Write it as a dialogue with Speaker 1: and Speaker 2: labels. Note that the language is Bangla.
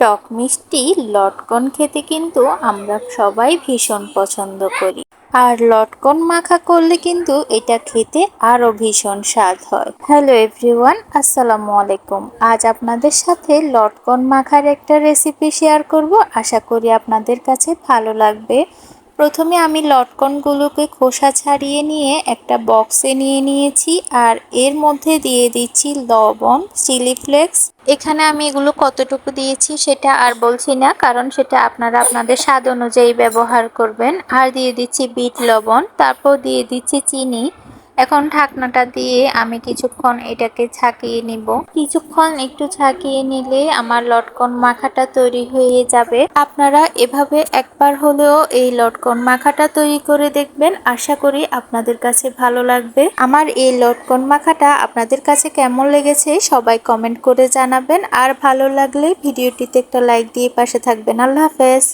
Speaker 1: টক মিষ্টি, লটকন খেতে কিন্তু আমরা সবাই ভীষণ পছন্দ করি। আর লটকন মাখা করলে কিন্তু এটা খেতে আরও ভীষণ স্বাদ হয়। হ্যালো এভরিওয়ান, আসসালামু আলাইকুম। আজ আপনাদের সাথে লটকন মাখার একটা রেসিপি শেয়ার করব। আশা করি আপনাদের কাছে ভালো লাগবে। প্রথমে আমি লটকনগুলোকে খোসা ছাড়িয়ে নিয়ে একটা বক্সে নিয়ে নিয়েছি আর এর মধ্যে দিয়ে দিচ্ছি লবণ, চিলি ফ্লেক্স। এখানে আমি এগুলো কতটুকু দিয়েছি সেটা আর বলছি না, কারণ সেটা আপনারা আপনাদের স্বাদ অনুযায়ী ব্যবহার করবেন। আর দিয়ে দিচ্ছি বিট লবণ, তারপর দিয়ে দিচ্ছি চিনি। এখন ঢাকনাটা দিয়ে আমি কিছুক্ষণ এটাকে ছাকিয়ে নিব। কিছুক্ষণ একটু ছাকিয়ে নিলে আমার লটকন মাখাটা তৈরি হয়ে যাবে। আপনারা এভাবে একবার হলেও এই লটকন মাখাটা তৈরি করে দেখবেন। আশা করি আপনাদের কাছে ভালো লাগবে। আমার এই লটকন মাখাটা আপনাদের কাছে কেমন লেগেছে সবাই কমেন্ট করে জানাবেন। আর ভালো লাগলে ভিডিওটিতে একটা লাইক দিয়ে পাশে থাকবেন। আল্লাহ হাফেজ।